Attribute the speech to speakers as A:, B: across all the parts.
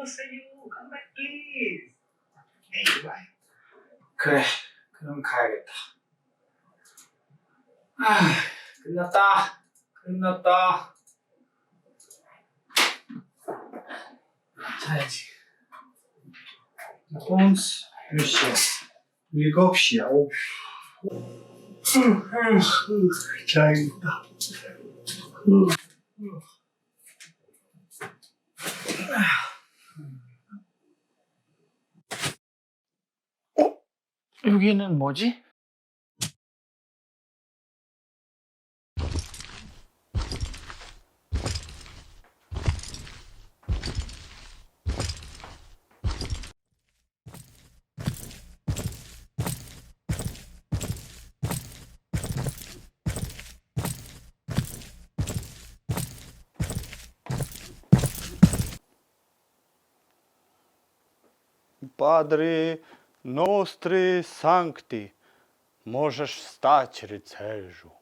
A: 오세요. Come.
B: 그래, 그럼 가야겠다. 아, 끝났다. 끝났다. 자야지. 폰스 몇 시야? 일곱 시야. 오. 자야겠다. 여기는 뭐지?
C: Падре ностри санкти, можеш стать рицежу.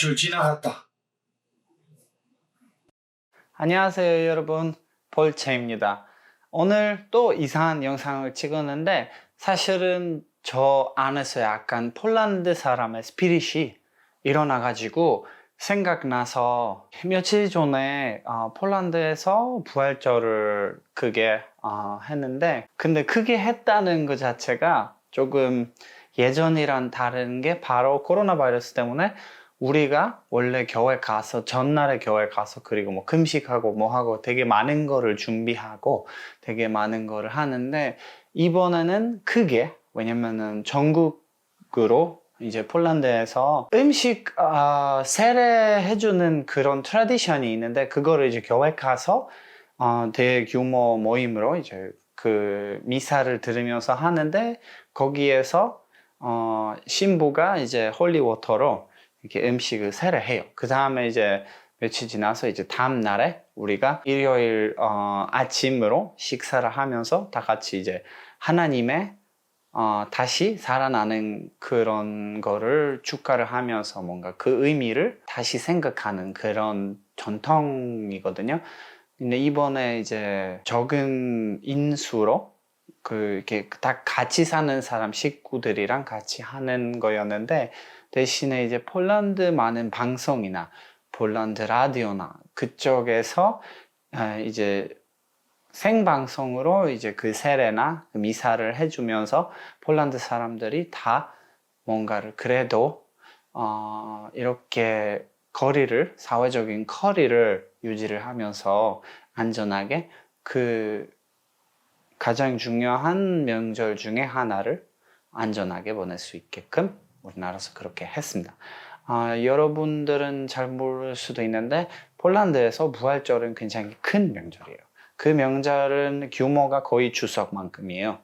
B: 줄 지나갔다.
C: 안녕하세요 여러분 볼체입니다 오늘 또 이상한 영상을 찍었는데 사실은 저 안에서 약간 폴란드 사람의 스피릿이 일어나가지고 생각나서 며칠 전에 어, 폴란드에서 부활절을 그게 어, 했는데 근데 그게 했다는 것 자체가 조금 예전이랑 다른 게 바로 코로나 바이러스 때문에 우리가 원래 교회 가서 전날에 교회 가서 그리고 뭐 금식하고 뭐 하고 되게 많은 거를 준비하고 되게 많은 거를 하는데 이번에는 크게 왜냐면은 전국으로 이제 폴란드에서 음식 어, 세례해주는 그런 트라디션이 있는데 그거를 이제 교회 가서 어, 대규모 모임으로 이제 그 미사를 들으면서 하는데 거기에서 어, 신부가 이제 홀리워터로 이렇게 음식을 세례해요. 그 다음에 이제 며칠 지나서 이제 다음 날에 우리가 일요일 어, 아침으로 식사를 하면서 다 같이 이제 하나님의 어, 다시 살아나는 그런 거를 축가를 하면서 뭔가 그 의미를 다시 생각하는 그런 전통이거든요. 근데 이번에 이제 적은 인수로 그 이렇게 다 같이 사는 사람 식구들이랑 같이 하는 거였는데 대신에 이제 폴란드 많은 방송이나 폴란드 라디오나 그쪽에서 아, 이제 생방송으로 이제 그 세례나 그 미사를 해주면서 폴란드 사람들이 다 뭔가를 그래도 어, 이렇게 거리를 사회적인 거리를 유지를 하면서 안전하게 그 가장 중요한 명절 중에 하나를 안전하게 보낼 수 있게끔 우리나라에서 그렇게 했습니다. 아, 여러분들은 잘 모를 수도 있는데 폴란드에서 부활절은 굉장히 큰 명절이에요. 그 명절은 규모가 거의 추석만큼이에요.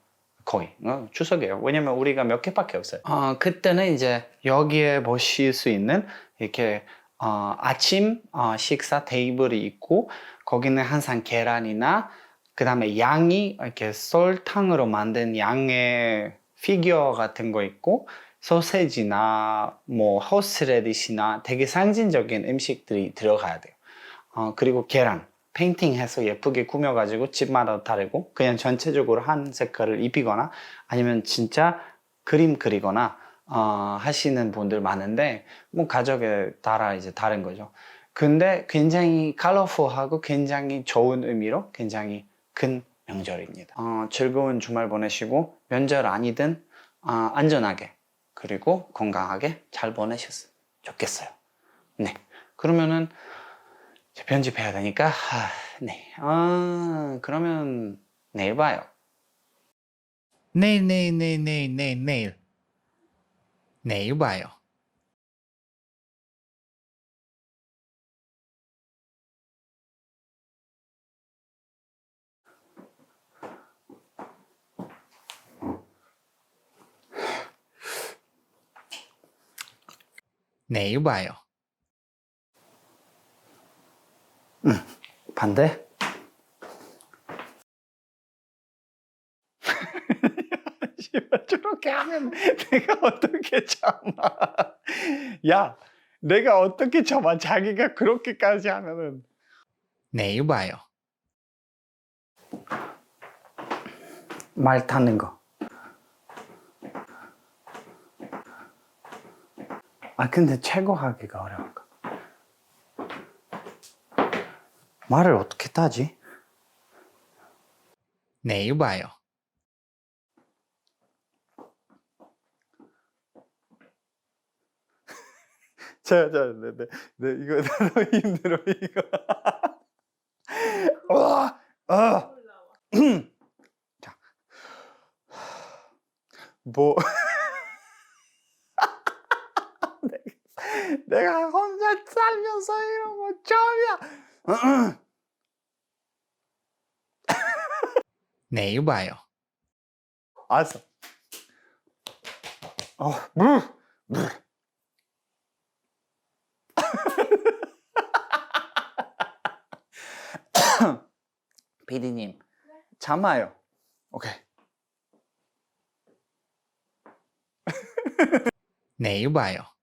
C: 거의 어, 추석이에요. 왜냐면 우리가 몇 개밖에 없어요. 어, 그때는 이제 여기에 보실 수 있는 이렇게 어, 아침 어, 식사 테이블이 있고 거기는 항상 계란이나 그 다음에 양이 이렇게 설탕으로 만든 양의 피규어 같은 거 있고 소세지나 뭐 호스레디시나 되게 상징적인 음식들이 들어가야 돼요. 어, 그리고 계란 페인팅해서 예쁘게 꾸며가지고 집마다 다르고 그냥 전체적으로 한 색깔을 입히거나 아니면 진짜 그림 그리거나 어, 하시는 분들 많은데 뭐 가족에 따라 이제 다른 거죠. 근데 굉장히 컬러풀하고 굉장히 좋은 의미로 굉장히 큰 명절입니다. 어, 즐거운 주말 보내시고 명절 아니든 어, 안전하게 그리고 건강하게 잘 보내셨으면 좋겠어요. 네. 그러면은 편집해야 되니까 하, 네. 아, 그러면 내일 봐요.
D: 내일 내일 내일 내일 내일 내일 내일 봐요. 내일 봐요.
C: 반대? 씨발, 저렇게 하면 내가 어떻게 참아? 야, 내가 어떻게 참아? 자기가 그렇게까지 하면은
D: 내일 봐요.
C: 말 타는 거. 아 근데 최고 하기가 어려운 거. 말을 어떻게 타지?
D: 내일 봐요.
C: 자, 자, 네, 네, 네, 이거 너무 힘들어 이거. 와, 아, 자, 뭐 내가, 내가 혼자 살면서 이런 거 처음이야.
D: 내일 봐요.
C: 알았어. 어, 물, 물. 피디님, 참아요. 오케이.
D: 내일 봐요.